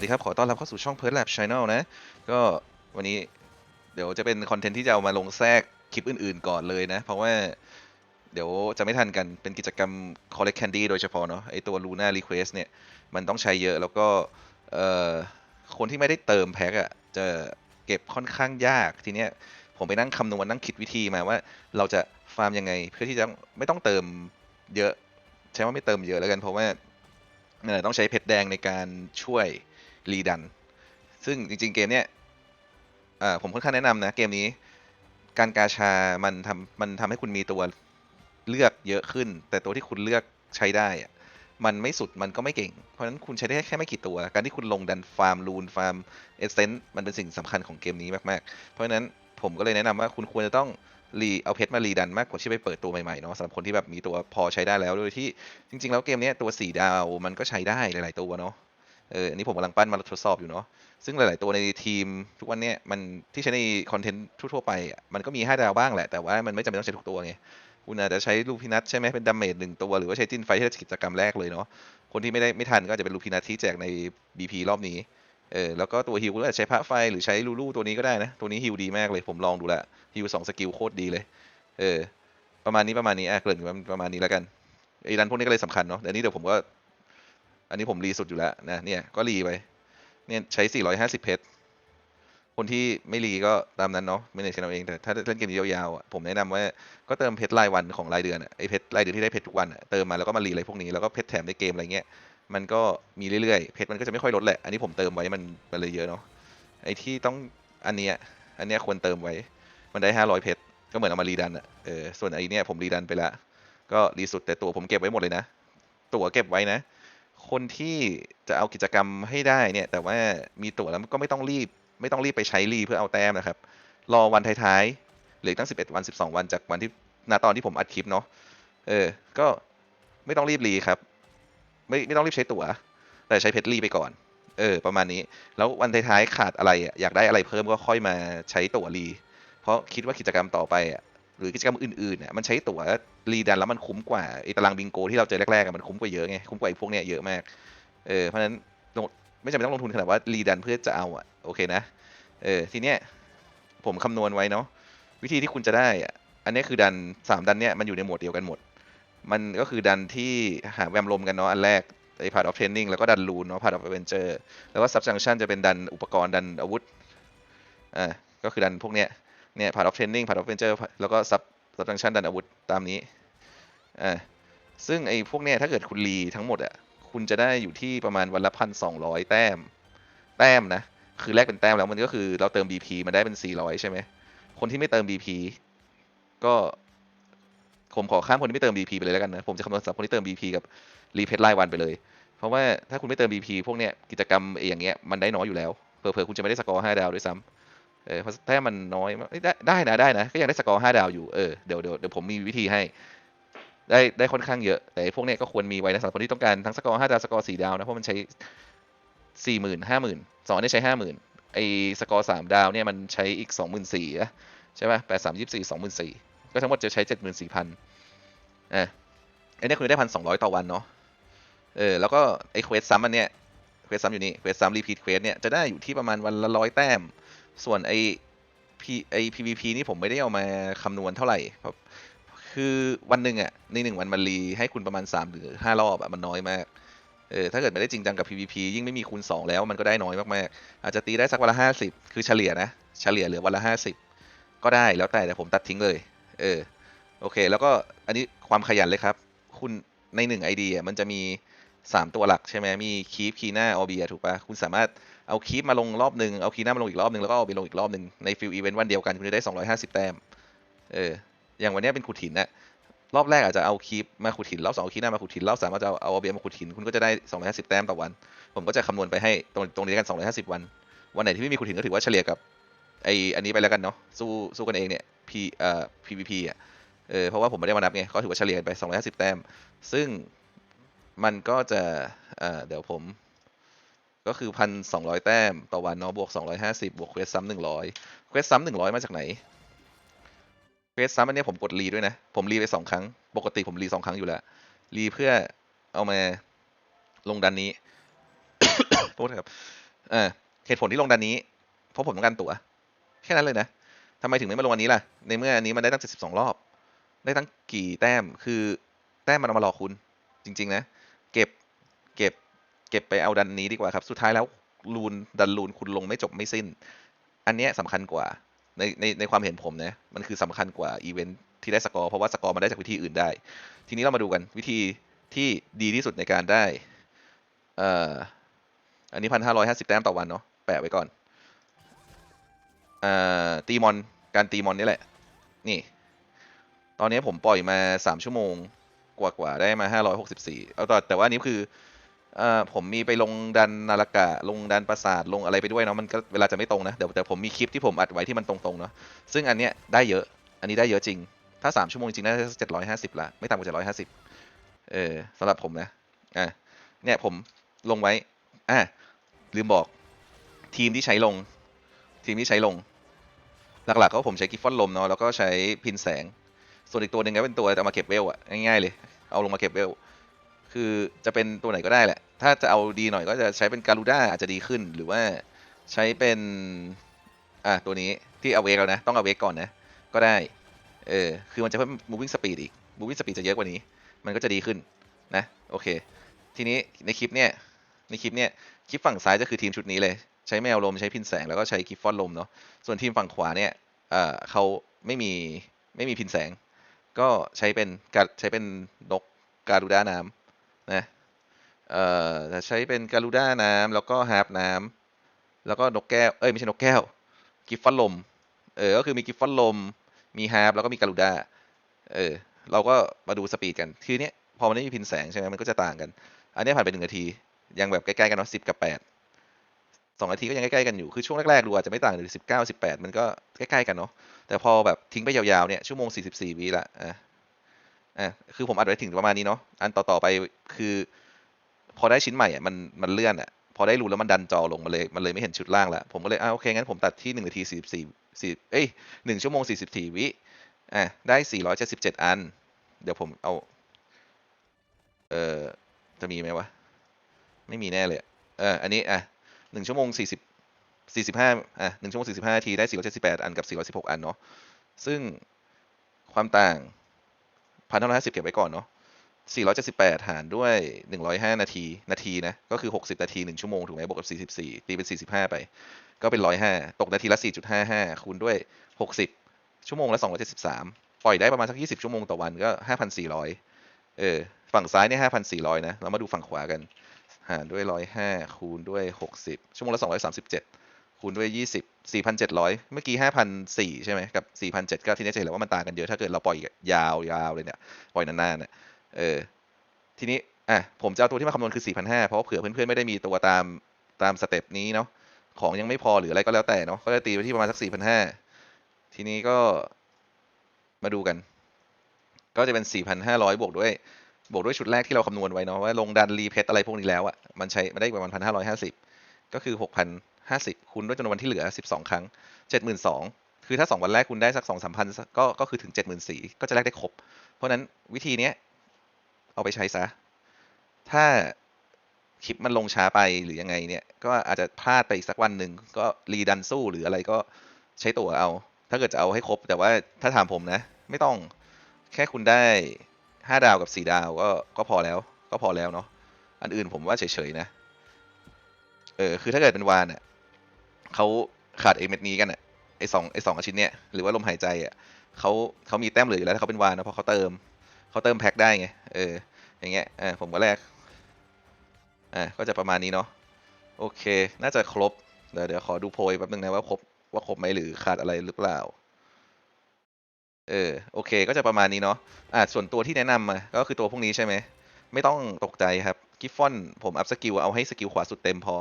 สวัสดีครับ ขอต้อนรับเข้าสู่ช่อง p e r l Lab Channel นะ ก็วันนี้เดี๋ยวจะเป็นคอนเทนต์ที่จะเอามาลงแทรกคลิปอื่นๆก่อนเลยนะ เพราะว่าเดี๋ยวจะไม่ทันกันเป็นกิจกรรม Collect Candy โดยเฉพาะเนาะไอตัว Luna Request เนี่ย มันต้องใช้เยอะแล้วก็เอ่อคนที่ไม่ได้เติมแพ็กอะจะเก็บค่อนข้างยากทีเนี้ยผมไปนั่งคำนวณนั่งคิดวิธีมาว่าเราจะฟาร์มยังไง เพื่อที่จะไม่ต้องเติมเยอะใช้ว่าไม่เติมเยอะแล้วกันเพราะว่าเอ่อต้องใช้เพชรแดงในการช่วย รีดัน ซึ่งจริง ๆ เกมเนี้ยผมค่อนข้างแนะนำนะ เกมนี้ การกาชา มันทำมันทำให้คุณมีตัวเลือกเยอะขึ้น แต่ตัวที่คุณเลือกใช้ได้อะมันไม่สุดมันก็ไม่เก่ง เพราะฉะนั้นคุณใช้ได้แค่ไม่กี่ตัว การที่คุณลงดันฟาร์มลูนฟาร์มเอเซนต์มันเป็นสิ่งสำคัญของเกมนี้มากๆ เพราะฉะนั้นผมก็เลยแนะนำว่าคุณควรจะต้องรีเอาเพชรมารีดันมากกว่าที่ไปเปิดตัวใหม่ๆเนาะสำหรับคนที่แบบมีตัวพอใช้ได้แล้วโดยที่จริง ๆ แล้วเกมนี้ตัวสีดาวมันก็ใช้ได้หลาย ๆ ตัวเนาะ เอออันนี้ผมกำลังปั้นมาทดสอบอยู่เนาะซึ่งหลาย ๆ ตัวในทีมทุกวันเนี้ยมันที่ใช้ในคอนเทนต์ทั่ว ๆ ไป มันก็มี 5 ดาวบ้างแหละ แต่ว่ามันไม่จำเป็นต้องใช้ทุกตัวไงคุณอาจจะใช้ลูพินัทใช่ไหมเป็นดาเมจหนึ่งตัว หรือว่าใช้จินไฟที่กิจกรรมแรกเลยเนาะคนที่ไม่ได้ไม่ทันก็จะเป็นลูพินัทที่แจกใน BP รอบนี้เออแล้วก็ตัวฮิวก็อาจจะใช้พระไฟหรือใช้ลูลูตัวนี้ก็ได้นะตัวนี้ฮิวดีมากเลยผมลองดูละฮิวสองสกิลโคตรดีเลยเออประมาณนี้ประมาณนี้อะเกริ่นประมาณนี้แล้วกันไอ้ดันพวกนี้ก็เลยสำคัญเนาะเดี๋ยวนี้เดี๋ยวผมก็ อันนี้ผมรีสุดอยู่แล้วนะเนี่ยก็รีไปเนี่ยใช้ 450 เพชรคนที่ไม่รีก็ตามนั้นเนาะไม่เน็ตกันเอาเองแต่ถ้าเล่นเกมยาวๆผมแนะนำว่าก็เติมเพชรรายวันของรายเดือนไอ้เพชรรายเดือนที่ได้เพชรทุกวันเติมมาแล้วก็มารีอะไรพวกนี้แล้วก็เพชรแถมในเกมอะไรเงี้ยมันก็มีเรื่อยๆเพชรมันก็จะไม่ค่อยลดแหละอันนี้ผมเติมไว้มันมันเลยเยอะเนาะไอ้ที่ต้องอันเนี้ยอันเนี้ยควรเติมไว้มันได้ 500 เพชรก็เหมือนเอามารีดันอะเออส่วนไอเนี้ยผมรีดันไปละก็รีสุดแต่ตัวผมเก็บไว้หมดเลยนะ ตัวเก็บไว้นะ คนที่จะเอากิจกรรมให้ได้เนี่ย แต่ว่ามีตั๋วแล้วก็ไม่ต้องรีบ ไม่ต้องรีบไปใช้รีเพื่อเอาแต้มนะครับ รอวันท้ายๆเหลือตั้ง 11 วัน 12 วันจากวันที่ณตอนที่ผมอัดคลิปเนาะเออ ก็ไม่ต้องรีบรีครับ ไม่ไม่ต้องรีบใช้ตั๋ว แต่ใช้เพชรรีไปก่อน เออ ประมาณนี้ แล้ววันท้ายๆขาดอะไรอะอยากได้อะไรเพิ่มก็ค่อยมาใช้ตั๋วรี เพราะคิดว่ากิจกรรมต่อไปอะ หรือกิจกรรมอื่นๆเนี่ยมันใช้ตั๋วรีดันแล้วมันคุ้มกว่าไอ้ตารางบิงโกที่เราเจอแรกๆอะมันคุ้มกว่าเยอะไงคุ้มกว่าไอ้พวกเนี้ยเยอะมากเออเพราะฉะนั้นลงไม่จำเป็นต้องลงทุนขนาดว่ารีดันเพื่อจะเอาอะโอเคนะเออทีเนี้ยผมคำนวณไว้เนาะวิธีที่คุณจะได้อะอันนี้คือดันสามดันเนี้ยมันอยู่ในหมวดเดียวกันหมด มันก็คือดันที่หาแวมลมกันเนาะอันแรกไอ้พาร์ทออฟเทรนนิ่งแล้วก็ดันลูนเนาะพาร์ทออฟเวนเจอร์แล้วก็ซับจังชันจะเป็นดันอุปกรณ์ดันอาวุธอ่าก็คือดันพวกเนี้ย เนี่ยพาร์ทออฟเทรนนิ่งพาร์ทออฟเวนเจอร์แล้วก็ซับซับจังชันดันอาวุธตามนี้อ่าซึ่งไอ้พวกเนี้ยถ้าเกิดคุณรีทั้งหมดอะคุณจะได้อยู่ที่ประมาณวันละพันสองร้อยแต้ม แต้มนะ คือแลกเป็นแต้มแล้วมันก็คือเราเติม BP มันได้เป็น 400 ใช่ไหม คนที่ไม่เติม BP ก็ผมขอข้ามคนที่ไม่เติม BP ไปเลยแล้วกันนะ ผมจะคำนวณสำหรับคนที่เติม BP กับรีเพชรรายวันไปเลย เพราะว่าถ้าคุณไม่เติม BP พวกเนี้ยกิจกรรมไอ้อย่างเงี้ยมันได้น้อยอยู่แล้ว เผลอๆคุณจะไม่ได้สกอร์5ดาวด้วยซ้ำ เออเพราะแต้มมันน้อยมากได้ได้นะได้นะ ก็ยังได้สกอร์ห้าดาวอยู่ เออเดี๋ยวเดี๋ยวเดี๋ยวผมมีวิธีให้ ได้ได้ค่อนข้างเยอะ แต่พวกเนี้ยก็ควรมีไว้นะสำหรับคนที่ต้องการทั้งสกอร์ห้าดาวสกอร์สี่ดาวนะ เพราะมันใช้สี่หมื่นห้าหมื่นสองอันนี้ใช้ห้าหมื่นไอ้สกอร์สามดาวเนี่ยมันใช้อีกสองหมื่นสี่ใช่ป่ะแปดสามยี่สี่สองหมื่นสี่ก็ทั้งหมดจะใช้เจ็ดหมื่นสี่พันอะไอ้นี่คุณได้พันสองร้อยต่อวันเนาะเออแล้วก็ไอ้เควสซ้ำอันเนี้ยเควสซ้ำอยู่นี่เควสซ้ำรีพีทเควสเนี่ยจะได้อยู่ที่ประมาณวันละร้อยแต้ม ส่วนไอพีไอ PVP นี่ผมไม่ได้เอามาคำนวณเท่าไหร่ครับ คือวันหนึ่งอะในหนึ่งวันมันรีให้คุณประมาณ 3 หรือ 5 รอบอะมันน้อยมาก เออถ้าเกิดไม่ได้จริงจังกับ PVP ยิ่งไม่มีคูณ 2 แล้วมันก็ได้น้อยมากๆ อาจจะตีได้สักวันละ 50 คือเฉลี่ยนะ เฉลี่ยเหลือวันละ 50 ก็ได้แล้วแต่แต่ผมตัดทิ้งเลย เออโอเค แล้วก็อันนี้ความขยันเลยครับ คุณในหนึ่งไอเดียมันจะมี 3 ตัวหลักใช่ไหมมีคีฟคีน้าออเบียถูกปะคุณสามารถ เอาคีปมาลงรอบหนึ่งเอาคีน้ามาลงอีกรอบหนึ่งแล้วก็เอาไปลงอีกรอบหนึ่งในฟิลอีเวนต์วันเดียวกันคุณจะได้ 250 แต้ม เออ อย่างวันนี้เป็นขุดหินนะรอบแรกอาจจะเอาคีปมาขุดหินรอบสองเอาคีน้ามาขุดหินรอบสามอาจจะเอาเอาเบียมาขุดหินคุณก็จะได้ 250 แต้มต่อวัน ผมก็จะคำนวณไปให้ตรงตรงนี้กัน 250 วัน วันไหนที่ไม่มีขุดหินก็ถือว่าเฉลี่ยกับไออันนี้ไปแล้วกันเนาะสู้สู้กันเองเนี่ย P เอ่อ PVP อะเออเพราะว่าผมไม่ได้มานับไงก็ถือว่าเฉลี่ยไป 250 แต้ม ซึ่งมันก็จะเอ่อเดี๋ยวผม ก็คือพันสองร้อยแต้มต่อวันเนาะบวกสองร้อยห้าสิบบวกเควสซ้ำหนึ่งร้อยเควสซ้ำหนึ่งร้อยมาจากไหนเควสซ้ำอันนี้ผมกดรีด้วยนะ ผมรีไปสองครั้ง ปกติผมรีสองครั้งอยู่แล้วรีเพื่อเอามาลงดันนี้โทษครับอ่าเหตุผลที่ลงดันนี้ เพราะผมต้องการตั๋วแค่นั้นเลยนะทำไมถึงไม่มาลงอันนี้ล่ะ ในเมื่ออันนี้มันได้ตั้ง72รอบ ได้ตั้งกี่แต้ม คือแต้มมันเอามาหลอกคุณ จริง ๆ นะ เก็บ เก็บไปเอาดันนี้ดีกว่าครับ สุดท้ายแล้วลูนดันลูนคุณลงไม่จบไม่สิ้น อันนี้ยสำคัญกว่าในในในความเห็นผมนะมันคือสำคัญกว่าอีเวนท์ที่ได้สกอร์เพราะว่าสกอร์มันได้จากวิธีอื่นได้ ทีนี้เรามาดูกันวิธีที่ดีที่สุดในการได้เอ่ออันนี้พันห้าร้อยห้าสิบแต้มต่อวันเนาะแปะไว้ก่อนเอ่อตีมอนการตีมอนนี่แหละ นี่ ตอนนี้ผมปล่อยมาสามชั่วโมงกว่าๆได้มาห้าร้อยหกสิบสี่เอาต่อแต่ว่านนี้คือ เอ่อผมมีไปลงดันนาฬิกาลงดันปราสาทลงอะไรไปด้วยเนาะมันก็เวลาจะไม่ตรงนะเดี๋ยวแต่ผมมีคลิปที่ผมอัดไว้ที่มันตรงๆเนาะซึ่งอันเนี้ยได้เยอะ อันนี้ได้เยอะจริง ถ้าสามชั่วโมงจริงน่าจะเจ็ดร้อยห้าสิบละไม่ต่ำกว่าเจ็ดร้อยห้าสิบเออสำหรับผมนะอะเนี่ยผมลงไว้อะลืมบอกทีมที่ใช้ลง ทีมที่ใช้ลง หลักๆก็ผมใช้กิฟฟอนลมเนาะแล้วก็ใช้พินแสง ส่วนอีกตัวหนึ่งก็เป็นตัวเอามาเก็บเวลอะง่ายๆเลย เอาลงมาเก็บเวล คือจะเป็นตัวไหนก็ได้แหละ ถ้าจะเอาดีหน่อยก็จะใช้เป็นการูด้าอาจจะดีขึ้น หรือว่าใช้เป็น อะตัวนี้ที่เอาเวกแล้วนะ ต้องเอาเวกก่อนนะ ก็ได้ เออ คือมันจะเพิ่ม moving speed อีก moving speed จะเยอะกว่านี้ มันก็จะดีขึ้นนะ โอเค ทีนี้ในคลิปเนี่ย ในคลิปเนี่ย คลิปฝั่งซ้ายจะคือทีมชุดนี้เลย ใช้แมวลม ใช้พินแสง แล้วก็ใช้กิฟฟอนลมเนาะ ส่วนทีมฝั่งขวาเนี่ย เอ่อเขาไม่มี ไม่มีพินแสง ก็ใช้เป็นการใช้เป็นนกการูด้าน้ำ นะเอ่อจะใช้เป็นการูด้าน้ำแล้วก็ฮาร์ปน้ำแล้วก็นกแก้ว เอ้ยไม่ใช่นกแก้ว กิฟฟอนลม เออ ก็คือมีกิฟฟอนลม มีฮาร์ปแล้วก็มีการูด้า เออ เราก็มาดูสปีดกัน คือเนี้ยพอมันไม่มีพินแสงใช่ไหมมันก็จะต่างกัน อันนี้ผ่านไปหนึ่งนาที ยังแบบใกล้ๆกันเนาะสิบกับแปดสองนาทีก็ยังใกล้ๆกันอยู่ คือช่วงแรกๆดูอาจจะไม่ต่างเลยสิบเก้าสิบแปดมันก็ใกล้ๆกันเนาะ แต่พอแบบทิ้งไปยาวๆเนี่ยชั่วโมงสี่สิบสี่วิละอะ อะคือผมอัดไว้ถึงประมาณนี้เนาะอันต่อๆไปคือ พอได้ชิ้นใหม่อะมันมันเลื่อนอะพอได้รูแล้วมันดันจอลงมาเลยมันเลยไม่เห็นชุดล่างละผมก็เลยอ่าโอเคงั้นผมตัดที่หนึ่งนาทีสี่สิบสี่สี่เอ้ยหนึ่งชั่วโมงสี่สิบสี่วิอะได้สี่ร้อยเจ็ดสิบเจ็ดอัน เดี๋ยวผมเอา เอ่อจะมีไหมวะ ไม่มีแน่เลยอะเอออันนี้อะหนึ่งชั่วโมงสี่สิบสี่สิบห้าอะหนึ่งชั่วโมงสี่สิบห้านาทีได้สี่ร้อยเจ็ดสิบแปดอันกับสี่ร้อยสิบหกอันเนาะซึ่งความต่าง พันห้าร้อยห้าสิบเก็บไว้ก่อนเนาะสี่ร้อยเจ็ดสิบแปดหารด้วยหนึ่งร้อยห้านาทีนาทีนะ ก็คือหกสิบนาทีหนึ่งชั่วโมงถูกไหมบวกกับสี่สิบสี่ตีเป็นสี่สิบห้าไป ก็เป็นร้อยห้าตกนาทีละสี่จุดห้าห้าคูณด้วยหกสิบชั่วโมงละสองร้อยเจ็ดสิบสามปล่อยได้ประมาณสักยี่สิบชั่วโมงต่อวันก็ห้าพันสี่ร้อยเออฝั่งซ้ายเนี่ยห้าพันสี่ร้อยนะเรามาดูฝั่งขวากัน หารด้วยร้อยห้าคูณด้วยหกสิบชั่วโมงละสองร้อยสามสิบเจ็ด คูณด้วยยี่สิบสี่พันเจ็ดร้อยเมื่อกี้ห้าพันสี่ใช่ไหมกับสี่พันเจ็ดก็ทีนี้จะเห็นแล้วว่ามันต่างกันเยอะถ้าเกิดเราปล่อยยาวยาวเลยเนี่ยปล่อยนานๆเนี่ยเออทีนี้อะผมจะเอาตัวที่มาคำนวณคือ4,500เพราะเผื่อเพื่อนๆไม่ได้มีตัวตามตามสเต็ปนี้เนาะของยังไม่พอหรืออะไรก็แล้วแต่เนาะก็จะตีไปที่ประมาณสัก4,500ทีนี้ก็มาดูกัน ก็จะเป็น 4,500 บวกด้วย บวกด้วยชุดแรกที่เราคำนวณไว้เนาะว่าลงดันรีเพทอะไรพวกนี้แล้วอะ่ะมันใช้มันได้ประมาณ 1,550 ก็คือ 50 คูณด้วยจำนวนวันที่เหลือ 12 ครั้ง 72,000 คือถ้า 2 วันแรกคุณได้สัก 2-3,000 ก็ก็คือถึง 74,000 ก็จะแลกได้ครบ เพราะนั้นวิธีเนี้ยเอาไปใช้ซะ ถ้าคลิปมันลงช้าไปหรือยังไงเนี่ย ก็อาจจะพลาดไปอีกสักวันหนึ่งก็รีดันสู้หรืออะไรก็ใช้ตั๋วเอา ถ้าเกิดจะเอาให้ครบ แต่ว่าถ้าถามผมนะ ไม่ต้องแค่คุณได้ห้าดาวกับสี่ดาวก็ก็พอแล้ว ก็พอแล้วเนาะอันอื่นผมว่าเฉยๆนะเออคือถ้าเกิดเป็นวานอะ เขาขาดเอเม็ดนี้กันอะไอสองไอสองอาชิ้นเนี่ยหรือว่าลมหายใจอะเขาเขามีแต้มเหลืออยู่แล้วถ้าเขาเป็นวานนะเพราะเขาเติมเขาเติมแพ็คได้ไงเอออย่างเงี้ยอ่าผมก็แลกอ่าก็จะประมาณนี้เนาะโอเค น่าจะครบ เดี๋ยวเดี๋ยวขอดูโพยแป๊บนึงนะว่าครบว่าครบไหมหรือขาดอะไรหรือเปล่า เออโอเค ก็จะประมาณนี้เนาะอ่าส่วนตัวที่แนะนำมาก็คือตัวพวกนี้ใช่ไหมไม่ต้องตกใจครับกิฟฟอนผมอัพสกิลเอาให้สกิลขวาสุดเต็มพอ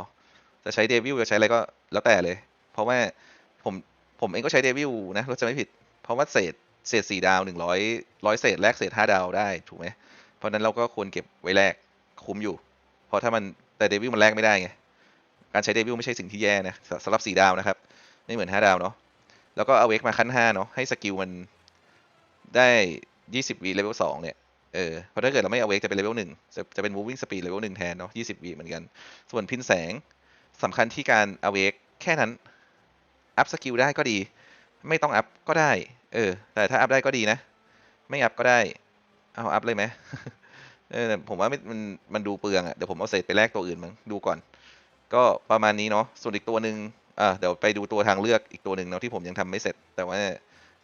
จะใช้เดวิลจะใช้อะไรก็แล้วแต่เลย เพราะว่าผมผมเองก็ใช้เดวิลนะเราจะไม่ผิด เพราะว่าเศษเศษสี่ดาวหนึ่งร้อยร้อยเศษแลกเศษห้าดาวได้ถูกไหมเพราะนั้นเราก็ควรเก็บไว้แลกคุ้มอยู่ เพราะถ้ามันแต่เดวิลมันแลกไม่ได้ไงการใช้เดวิลไม่ใช่สิ่งที่แย่นะสำหรับสี่ดาวนะครับ ไม่เหมือนห้าดาวเนาะแล้วก็เอาเวกมาขั้นห้าเนาะให้สกิลมันได้ยี่สิบวีเลเวลสองเนี่ยเออเพราะถ้าเกิดเราไม่เอาเวกจะเป็นเลเวลหนึ่งจะจะเป็น moving speed เลเวลหนึ่งแทนเนาะยี่สิบวีเหมือนกัน ส่วนพินแสง สำคัญที่การ awake แค่นั้น อัพสกิลได้ก็ดี ไม่ต้องอัพก็ได้ เออ แต่ถ้าอัพได้ก็ดีนะ ไม่อัพก็ได้ เอาอัพเลยไหมเออผมว่ามันมันดูเปลืองอะ่ะ เดี๋ยวผมเอาเศษไปแลกตัวอื่นมั้ง ดูก่อน ก็ประมาณนี้เนาะ ส่วนอีกตัวหนึ่งอ่าเดี๋ยวไปดูตัวทางเลือกอีกตัวหนึ่งเนาะที่ผมยังทำไม่เสร็จ แต่ว่า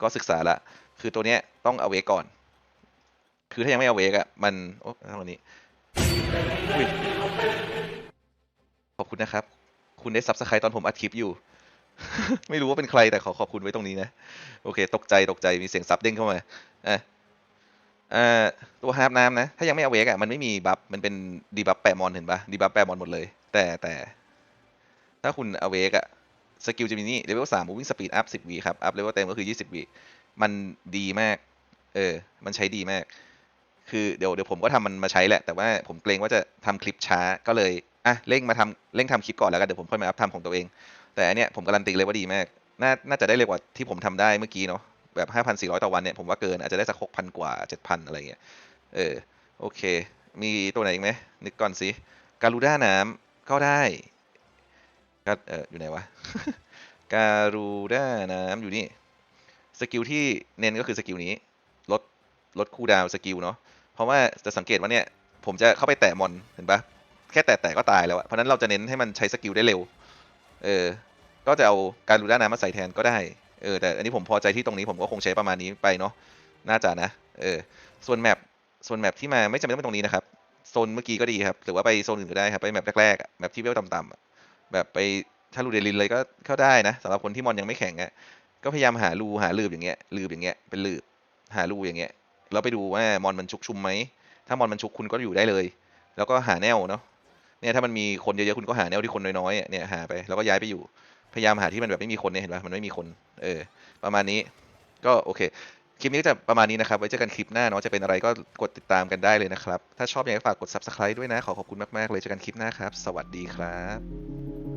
ก็ศึกษาละ คือตัวเนี้ยต้องเอาเวก่อน คือถ้ายังไม่เอาเวกอะ มัน โอ้ทางนี้ขอบคุณนะครับ คุณได้ซับสไครต์ตอนผมอัดคลิปอยู่ ไม่รู้ว่าเป็นใครแต่ขอขอบคุณไว้ตรงนี้นะ โอเค ตกใจตกใจมีเสียงซับเด้งเข้ามาอะอ่าตัวฮาร์ปน้ำนะ ถ้ายังไม่เอาเวกอะมันไม่มีบัฟมันเป็นดีบัฟแปะมอนเห็นปะดีบัฟแปะมอนหมดเลย แต่แต่ ถ้าคุณเอาเวกอะสกิลจะมีนี่เลเวลสามวิ่งสปีดอัพสิบวีครับอัพเลเวลเต็มก็คือยี่สิบวีมันดีมาก เออ มันใช้ดีมาก คือเดี๋ยวเดี๋ยวผมก็ทำมันมาใช้แหละ แต่ว่าผมเกรงว่าจะทำคลิปช้าก็เลย อะเร่งมาทำเร่งทำคลิปก่อนแล้วกันเดี๋ยวผมค่อยมาอัพทำของตัวเอง แต่อันเนี้ยผมการันตีเลยว่าดีมากน่าน่าจะได้เร็วกว่าที่ผมทำได้เมื่อกี้เนาะแบบ 5,400 ต่อวันเนี่ยผมว่าเกินอาจจะได้สัก 6,000 กว่า 7,000 อะไรเงี้ย เออ โอเค มีตัวไหนอีกไหมนึกก่อนสิการูด้าน้ำก็ได้ก็เอออยู่ไหนวะ การูด้าน้ำอยู่นี่ สกิลที่เน้นก็คือสกิลนี้ ลดลดคูลดาวสกิลเนาะ เพราะว่าจะสังเกตว่าเนี่ย ผมจะเข้าไปแตะมอนเห็นปะ ค่แตะแตะก็ตายแล้วอะเพราะนั้นเราจะเน้นให้มันใช้สกิลได้เร็ว เออ ก็จะเอาการรูด้านน้ำมาใส่แทนก็ได้ เออ แต่อันนี้ผมพอใจที่ตรงนี้ผมก็คงใช้ประมาณนี้ไปเนาะ น่าจะนะ เออ ส่วนแมป ส่วนแมปที่มาไม่จำเป็นต้องเป็นตรงนี้นะครับ โซนเมื่อกี้ก็ดีครับ หรือว่าไปโซนอื่นก็ได้ครับ ไปแมปแรกๆ แมปที่เวลต่ำๆ แบบไปถ้ารูเดลินเลยก็เข้าได้นะสำหรับคนที่มอนยังไม่แข็งอะก็พยายามหารูหาลืบอย่างเงี้ย ลืบอย่างเงี้ย เป็นลืบ หารูอย่างเงี้ย แล้วไปดูว่ามอนมันชุกชุมไหม ถ้ามอนมันชุกคุณก็อยู่ได้เลย แล้วก็หาแนวเนาะ เนี่ยถ้ามันมีคนเยอะๆคุณก็หาแนวที่คนน้อยๆเนี่ยหาไปแล้วก็ย้ายไปอยู่พยายามหาที่มันแบบไม่มีคนเนี่ยเห็นปะมันไม่มีคนเออประมาณนี้ก็โอเคคลิปนี้ก็จะประมาณนี้นะครับ ไว้เจอกันคลิปหน้าเนาะจะเป็นอะไรก็กดติดตามกันได้เลยนะครับ ถ้าชอบยังไงก็ฝากกด subscribe ด้วยนะ ขอขอบคุณมาก ๆ เลยเจอกันคลิปหน้าครับ สวัสดีครับ